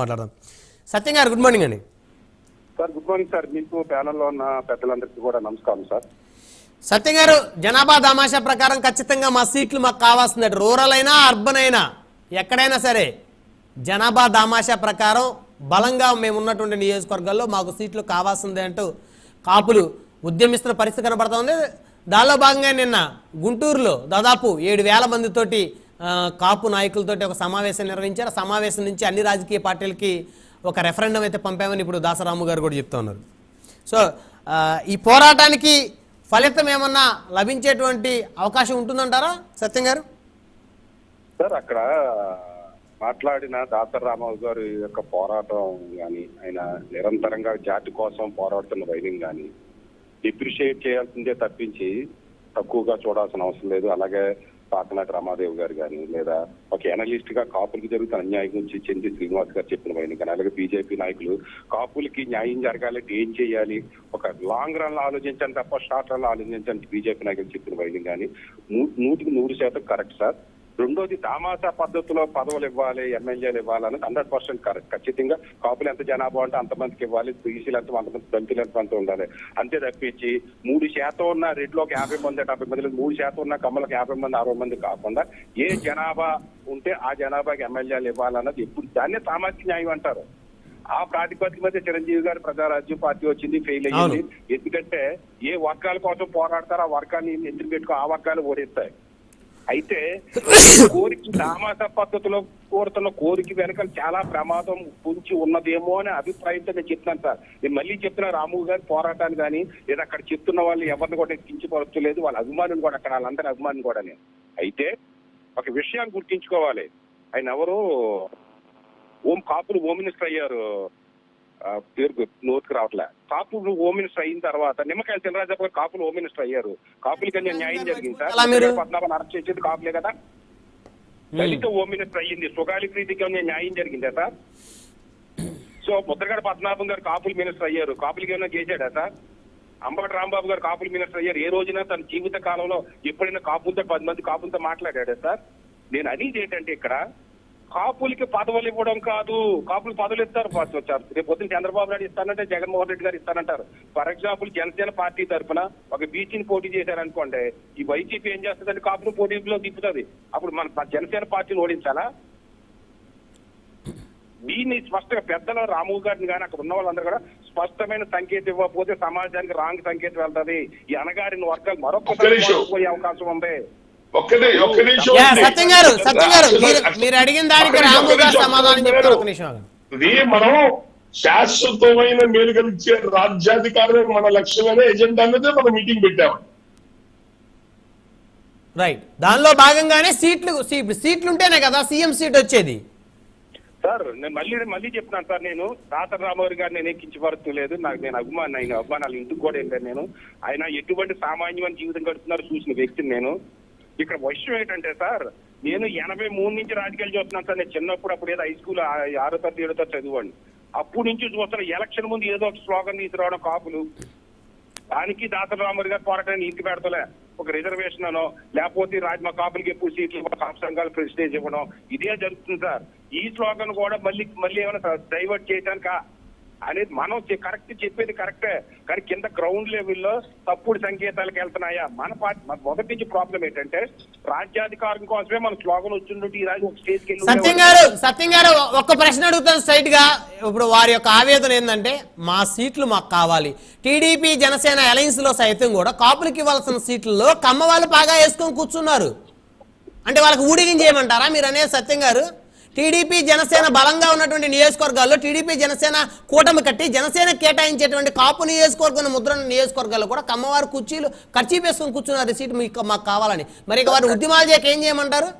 మాట్లాడదాం. సత్యం గారు good morning అండి. Sir good morning sir. మీకు ప్యానల్లో ఉన్న పెద్దలందరికీ కూడా నమస్కారం సార్. సత్యం గారు జనాభా దామాషా ప్రకారం ఖచ్చితంగా మా సీట్లు మాకు కావాల్సిందే రూరల్ అయినా అర్బన్ అయినా ఎక్కడైనా సరే జనాభా దామాషా ప్రకారం బలంగా మేము ఉన్నటువంటి నియోజకవర్గాల్లో మాకు సీట్లు కావాల్సిందే అంటూ కాపులు ఉద్యమిస్తున్న పరిస్థితి కనబడతా ఉంది. దానిలో భాగంగా నిన్న గుంటూరులో దాదాపు ఏడు వేల మందితోటి కాపు నాయకులతోటి ఒక సమావేశం నిర్వహించారు. సమావేశం నుంచి అన్ని రాజకీయ పార్టీలకి ఒక రెఫరెండం అయితే పంపామని ఇప్పుడు దాసరాము గారు కూడా చెప్తా ఉన్నారు. సో ఈ పోరాటానికి ఫలితం ఏమన్నా లభించేటువంటి అవకాశం ఉంటుందంటారా సత్యం గారు? సార్ అక్కడ మాట్లాడిన దాసర్ రామారావు గారి యొక్క పోరాటం కానీ ఆయన నిరంతరంగా జాతి కోసం పోరాడుతున్న వైద్యం కానీ డిప్రిషియేట్ చేయాల్సిందే తప్పించి తక్కువగా చూడాల్సిన అవసరం లేదు. అలాగే పాకన రామాదేవ్ గారు కానీ లేదా ఒక ఎనలిస్ట్గా కాపులకి జరుగుతున్న అన్యాయం గురించి చెంది శ్రీనివాస్ గారు చెప్పిన వైద్యం కానీ అలాగే బీజేపీ నాయకులు కాపులకి న్యాయం జరగాలంటే ఏం చేయాలి ఒక లాంగ్ రన్లో ఆలోచించండి తప్ప షార్ట్ రన్లో ఆలోచించండి బీజేపీ నాయకులు చెప్పిన వైద్యం కానీ నూ- నూటికి నూరు శాతం కరెక్ట్ సార్. రెండోది దామాసా పద్ధతిలో పదవులు ఇవ్వాలి ఎమ్మెల్యేలు ఇవ్వాలని హండ్రెడ్ పర్సెంట్ కరెక్ట్ ఖచ్చితంగా. కాపులు ఎంత జనాభా ఉంటే అంతమందికి ఇవ్వాలి బీసీలు ఎంత అంతమంది దళితులు ఎంత మంది ఉండాలి. అంతే తప్పించి మూడు శాతం ఉన్న రెడ్లో యాభై మంది డెబ్బై మంది మూడు శాతం ఉన్న కమ్మలకు యాభై మంది అరవై మంది కాకుండా ఏ జనాభా ఉంటే ఆ జనాభాకి ఎమ్మెల్యేలు ఇవ్వాలన్నది ఎప్పుడు దాన్నే సామాజిక న్యాయం అంటారు. ఆ ప్రాతిపదిక మీద చిరంజీవి గారి ప్రజారాజ్యం పార్టీ వచ్చింది ఫెయిల్ అయ్యింది. ఎందుకంటే ఏ వర్గాల కోసం పోరాడతారో ఆ వర్గాన్ని ఎదురు పెట్టుకో ఆ వర్గాలు ఓడిస్తాయి. అయితే కోరిక సామాస పద్ధతిలో కోరుతున్న కోరిక వెనక చాలా ప్రమాదం పొంచి ఉన్నదేమో అనే అభిప్రాయంతో నేను చెప్తున్నాను సార్. నేను మళ్ళీ చెప్తున్నా రాము గారి పోరాటాన్ని కానీ లేదా అక్కడ చెప్తున్న వాళ్ళు ఎవరిని కూడా కించపరచలేదు వాళ్ళ అభిమానులు కూడా అక్కడ వాళ్ళందరి అభిమానులు కూడా అయితే ఒక విషయాన్ని గుర్తించుకోవాలి. ఆయన ఎవరు ఓం కాపులు హోమ్ మినిస్టర్ అయ్యారు. పేరు నోటికి రావట్లే. కాపులు హోమ్ మినిస్టర్ అయిన తర్వాత నిమ్మకాయల చంద్రరాజప్ప గారు కాపులు హోమ్ మినిస్టర్ అయ్యారు. కాపులకి అన్ని న్యాయం జరిగింది సార్. పద్మనాభం అరెస్ట్ చేసేది కాపులే కదా. దళిత హోమ్ మినిస్టర్ అయ్యింది. సుగాలి ప్రీతికి న్యాయం జరిగిందా సార్? సో ముద్రగడ పద్మనాభం గారు కాపులు మినిస్టర్ అయ్యారు. కాపులకి ఏమైనా చేశాడా సార్? అంబటి రాంబాబు గారు కాపులు మినిస్టర్ అయ్యారు. ఏ రోజున తన జీవిత కాలంలో ఎప్పుడైనా కాపులతో పది మంది కాపులతో మాట్లాడాడా సార్? నేను అనేది ఏంటంటే ఇక్కడ కాపులకి పదవులు ఇవ్వడం కాదు. కాపులు పదవులు ఇస్తారు రేపు పొద్దున్న చంద్రబాబు నాయుడు ఇస్తానంటే జగన్మోహన్ రెడ్డి గారు ఇస్తానంటారు. ఫర్ ఎగ్జాంపుల్ జనసేన పార్టీ తరఫున ఒక బీసీని పోటీ చేశారనుకోండి ఈ వైసీపీ ఏం చేస్తుందంటే కాపులు పోటీలో తిప్పుతుంది. అప్పుడు మన జనసేన పార్టీని ఓడించాలా? దీన్ని స్పష్టంగా పెద్దల రాము గారిని కానీ అక్కడ ఉన్న వాళ్ళందరూ కూడా స్పష్టమైన సంకేతం ఇవ్వకపోతే సమాజానికి రాంగ్ సంకేతం వెళ్తది. ఈ అనగారిన వర్గాలు మరొకసారి. పోయే అవకాశం ఉంది. సత్యం గారు సత్యం గారు మీరు అడిగిన దానికి రాము గారు సమాధానం చెప్తారు ఒక నిమిషం. ఇది మనం శాశ్వతమైన మేలు కలిగించే రాజ్యాధికారమే మన లక్ష్యమైన ఎజెండా అన్నదే మనం మీటింగ్ పెట్టాము. రైట్ దానిలో భాగంగానే సీట్లు సీట్లు ఉంటేనే కదా సీఎం సీట్ వచ్చేది. సార్ నేను మళ్ళీ మళ్ళీ చెప్తున్నాను సార్ నేను. తాత రామవారి గారు నేను కించపరుస్తూ లేదు. నాకు నేను అభిమాని ఆయన అభిమానాలు ఇంటికి కూడా వెళ్ళాను నేను. ఆయన ఎటువంటి సామాన్యమైన జీవితం గడుపుతున్నారు చూసిన వ్యక్తిని నేను. ఇక్కడ విషయం ఏంటంటే సార్ నేను ఎనభై మూడు నుంచి రాజకీయాలు చూస్తున్నాను సార్. నేను చిన్నప్పుడు అప్పుడు ఏదో హై స్కూల్ ఆరో తరగతి ఏడో తరగతి చదివాడిని అప్పుడు నుంచి చూస్తున్న ఎలక్షన్ ముందు ఏదో ఒక స్లోగన్ తీసుకురావడం కాపులు. దానికి దాసరి రామరి గారు పోరాటాన్ని ఇంటి పెడతలే. ఒక రిజర్వేషన్ అనో లేకపోతే రాజ్మా కాపులకి ఎప్పుడు సీట్లు కాపు సంఘాలు ప్రెసిడేజ్ ఇవ్వడం ఇదే జరుగుతుంది సార్. ఈ స్లోగన్ కూడా మళ్ళీ మళ్ళీ ఏమైనా డైవర్ట్ చేయడానికి అనేది మనం కరెక్ట్ చెప్పేది కరెక్టే కానీ కింద గ్రౌండ్ లెవెల్లో తప్పుడు సంకేతాలకు వెళ్తున్నాయా? మన పార్టీ మన మొదటి నుంచి ప్రాబ్లం ఏంటంటే రాజ్యాధికారం కోసమే మన స్లోగన్ వచ్చిందంటే ఈ రాజు ఒక స్టేజ్కి సత్యం గారు సత్యం గారు ఒక్క ప్రశ్న అడుగుతాను స్ట్రైట్గా ఇప్పుడు వారి యొక్క ఆవేదన ఏంటంటే మా సీట్లు మాకు కావాలి. టీడీపీ జనసేన అలయన్స్లో సైతం కూడా కాపులకి ఇవ్వాల్సిన సీట్లలో కమ్మ వాళ్ళు బాగా వేసుకొని కూర్చున్నారు. అంటే వాళ్ళకి ఊడిగించేయమంటారా మీరు అనేది సత్యం గారు. టీడీపీ జనసేన బలంగా ఉన్నటువంటి నియోజకవర్గాల్లో టీడీపీ జనసేన కూటమి కట్టి జనసేన కేటాయించేటువంటి కాపు నియోజకవర్గం ముద్రణ నియోజకవర్గాల్లో కూడా కమ్మవారు కుర్చీలు ఖర్చు వేసుకుని కూర్చున్నారు. సీటు మీకు మాకు కావాలని. మరి ఇక వారు ఉద్యమాలు చేయక ఏం చేయమంటారు?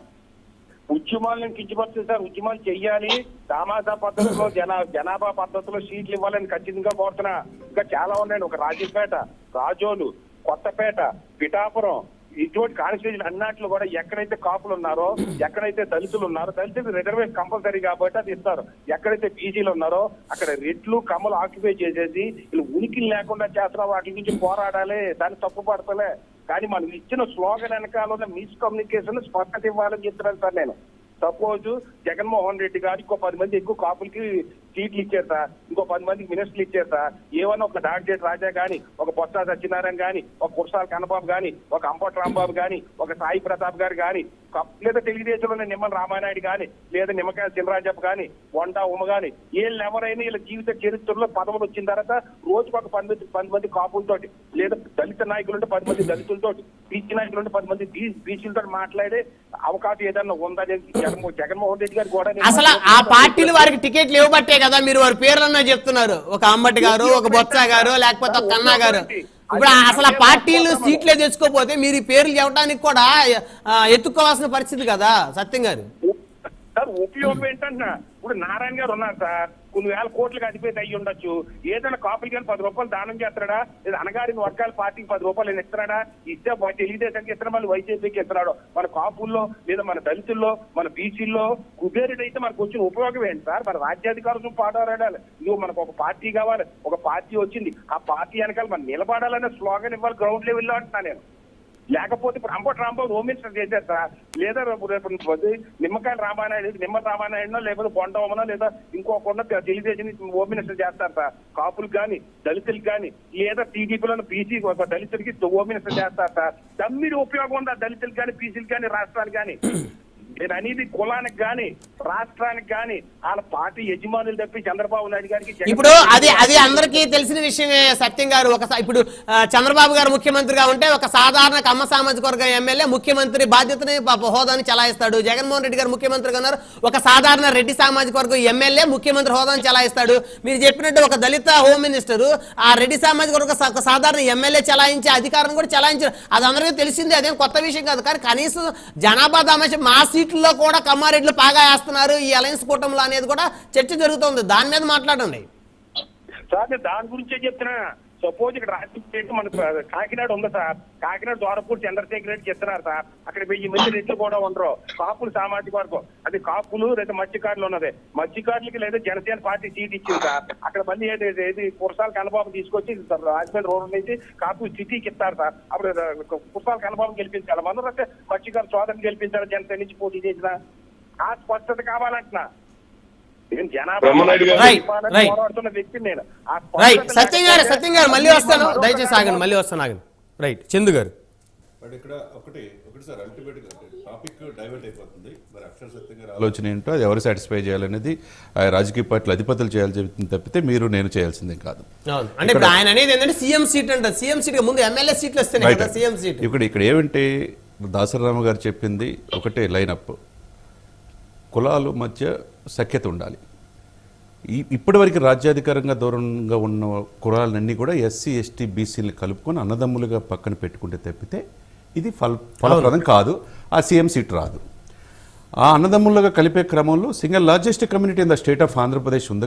ఉద్యమాలను కించపరుస్తుంది సార్ ఉద్యమాలు చెయ్యాలి. సామాజిక పద్ధతిలో జన జనాభా పద్ధతిలో సీట్లు ఇవ్వాలని ఖచ్చితంగా కోరుతున్నా. ఇంకా చాలా ఉన్నాయండి. ఒక రాజీపేట రాజోలు కొత్తపేట పిఠాపురం ఇటువంటి కాన్స్టిట్యూషన్ అన్నట్లు కూడా ఎక్కడైతే కాపులు ఉన్నారో ఎక్కడైతే దళితులు ఉన్నారో దళితులు రిజర్వేషన్ కంపల్సరీ కాబట్టి అది ఇస్తారు. ఎక్కడైతే పీజీలు ఉన్నారో అక్కడ రెడ్లు కమ్మలు ఆక్యుపై చేసేసి వీళ్ళు ఉనికి లేకుండా చేస్తున్న వాటి నుంచి పోరాడాలి దాన్ని తప్పు పడతలే. కానీ మనం ఇచ్చిన స్లోగన్ వెనకాల ఉన్న మిస్ కమ్యూనికేషన్ స్పష్టత ఇవ్వాలని చెప్తున్నాను సార్ నేను. సపోజ్ జగన్మోహన్ రెడ్డి గారు ఇంకో పది మంది ఎక్కువ కాపులకి సీట్లు ఇచ్చారు సార్ ఇంకో పది మందికి మినిస్టర్లు ఇచ్చారు సార్ ఏమన్నా ఒక దాడిచేటి రాజా గాని ఒక బొత్స సత్యనారాయణ గాని ఒక కుర్సాల కన్నబాబు గాని ఒక అంపటి రాంబాబు గాని ఒక సాయి ప్రతాప్ గారు గాని లేదా తెలుగుదేశంలో నిమ్మల రామానాయుడు గాని లేదా నిమ్మకాయ చినరాజప్ప గాని వంట ఉమ గాని వీళ్ళు ఎవరైనా వీళ్ళ జీవిత చరిత్రలో పదవులు వచ్చిన తర్వాత రోజుకు ఒక పది మంది పది మంది కాపులతోటి లేదా దళిత నాయకులు ఉంటే పది మంది దళితులతోటి బీసీ నాయకులు ఉంటే పది మంది బీసీలతో మాట్లాడే అవకాశం ఏదన్నా ఉందని జగన్మో- జగన్మోహన్ రెడ్డి గారు కూడా అసలు ఆ పార్టీలు వారికి టికెట్లు ఇవ్వబట్టే కదా మీరు వారి పేర్లన్నా చెప్తున్నారు. ఒక అంబటి గారు ఒక బొత్స గారు లేకపోతే ఒక కన్నా గారు. ఇప్పుడు అసలు ఆ పార్టీలు సీట్లే తెచ్చుకోకపోతే మీరు పేర్లు చెప్పడానికి కూడా ఎత్తుకోవాల్సిన పరిస్థితి కదా సత్యం గారు. ఉపయోగం ఏంటంటున్నా ఇప్పుడు నారాయణ గారు ఉన్నారు సార్. కొన్ని వేల కోట్లకు అధిపతి అయ్యి ఉండొచ్చు. ఏదైనా కాపులు కానీ పది రూపాయలు దానం చేస్తాడా లేదా అనగారిన వర్గాల పార్టీకి పది రూపాయలు ఈయన ఇస్తున్నాడా? ఇస్తే తెలుగుదేశానికి ఇస్తున్నా మళ్ళీ వైసీపీకి ఇస్తున్నాడు? మన కాపుల్లో లేదా మన దళితుల్లో మన బీసీల్లో కుబేరుడు అయితే మనకు వచ్చిన ఉపయోగం ఏంటి సార్? మన రాజ్యాధికారం పాడాలి నువ్వు మనకు ఒక పార్టీ కావాలి. ఒక పార్టీ వచ్చింది. ఆ పార్టీ వెనకాల మనం నిలబడాలనే స్లోగన్ ఇవ్వాలి గ్రౌండ్ లెవెల్లో అంటున్నా నేను. లేకపోతే ఇప్పుడు అంబటి రాంబాబు హోమ్ మినిస్టర్ చేశారు సార్ లేదా రేపు రేపు నిమ్మకాయల రామానాయుడు నిమ్మ రామానాయుడునో లేకపోతే బొండవమనో లేదా ఇంకొకరినో తెలుగుదేశం హోమ్ మినిస్టర్ చేస్తారు సార్. కాపులకు కానీ దళితులకు కానీ లేదా టీడీపీలో బీసీ దళితులకి హోమ్ మినిస్టర్ చేస్తారు సార్. తమ్మిడి ఉపయోగం ఉందా? దళితులకు కానీ బీసీలు కానీ రాష్ట్రానికి కానీ నేను అనేది కులానికి కానీ రాష్ట్రానికి కానీ వాళ్ళ పార్టీ యజమానులు తప్పి చంద్రబాబు నాయుడు గారికి ఇప్పుడు అది అది అందరికీ తెలిసిన విషయమే సత్యం గారు. ఒక ఇప్పుడు చంద్రబాబు గారు ముఖ్యమంత్రిగా ఉంటే ఒక సాధారణ కమ్మ సామాజిక వర్గ ఎమ్మెల్యే ముఖ్యమంత్రి బాధ్యతని హోదాని చలాయిస్తాడు. జగన్మోహన్ రెడ్డి గారు ముఖ్యమంత్రిగా ఉన్నారు. ఒక సాధారణ రెడ్డి సామాజిక వర్గం ఎమ్మెల్యే ముఖ్యమంత్రి హోదాని చలాయిస్తాడు. మీరు చెప్పినట్టు ఒక దళిత హోమ్ మినిస్టర్ ఆ రెడ్డి సామాజిక వర్గ ఒక సాధారణ ఎమ్మెల్యే చలాయించే అధికారం కూడా చలాయించారు. అది అందరికీ తెలిసిందే అదేం కొత్త విషయం కాదు. కానీ కనీసం జనాభా దామాష మా వీటిల్లో కూడా కమ్మారెడ్లు బాగా వేస్తున్నారు. ఈ అలయన్స్ కూటమిలో అనేది కూడా చర్చ జరుగుతుంది. దాని మీద మాట్లాడండి. సార్ దాని గురించే చెప్తున్నా. సపోజ్ ఇక్కడ రాజకీయ మనకు కాకినాడ ఉంది సార్. కాకినాడ ద్వారపూర్ చంద్రశేఖర్ రెడ్డి చెప్తున్నారు సార్. అక్కడ వెయ్యి మంది రెట్లు కూడా ఉండరు. కాపులు సామాజిక వర్గం. అది కాపులు లేదా మత్స్యకారులు ఉన్నది. మత్స్యకారులకి లేదా జనసేన పార్టీ సీట్ ఇచ్చింది సార్. అక్కడ మళ్ళీ ఏది కురసాల కన్నబాబు తీసుకొచ్చి రాజమండ్రి రోడ్ నుంచి కాపు సిటీకి ఇస్తారు సార్. అప్పుడు కురసాల కన్నబాబు గెలిపించాలి. మనం అంటే మత్స్యకారు సోదరుని గెలిపించాలి. జనసేన నుంచి పోటీ చేసిన. ఆ స్పష్టత కావాలంటున్నా. నేను జనాభా నేను. రైట్ సత్యం గారు లేకపోతే సత్యం గారు మళ్ళీ వస్తాను. దయచేసి ఆగండి మళ్ళీ వస్తాను ఆగండి. రైట్ చందు గారు. బట్ ఇక్కడ ఒకటి ఒకటి సార్ అల్టిమేట్గా టాపిక్ డైవర్ట్ అయిపోతుంది. మరి అక్షర సత్యం గారి ఆలోచన ఏంటో అది ఎవరు సాటిస్ఫై చేయాలనేది ఆ రాజకీయ పార్టీలు అధిపతులు చేయాలి చెప్తుంది తప్పితే మీరు నేను చేయాల్సిందే కాదు. అంటే ఇప్పుడు ఆయన అనేది ఏంటంటే సీఎం సీట్ అంటారు సీఎం సీట్ ముందు ఎమ్మెల్యే సీట్లు వస్తున్నాయి కదా సీఎం సీట్. ఇక్కడ ఇక్కడ ఏమంటే దాసరామ గారు చెప్పింది ఒకటే లైనప్ కులాలు మధ్య సఖ్యత ఉండాలి. ఈ ఇప్పటివరకు రాజ్యాధికారంగా దూరంగా ఉన్న కులాలన్నీ కూడా ఎస్సీ ఎస్టీ బీసీలు కలుపుకొని అన్నదమ్ములుగా పక్కన పెట్టుకుంటే తప్పితే ఇది ఫల ఫలప్రదం. కాదు. ఆ సీఎం సీట్ రాదు. ఆ అన్నదమ్ములుగా కలిపే క్రమంలో single largest community in the state of Andhra Pradesh ఉంది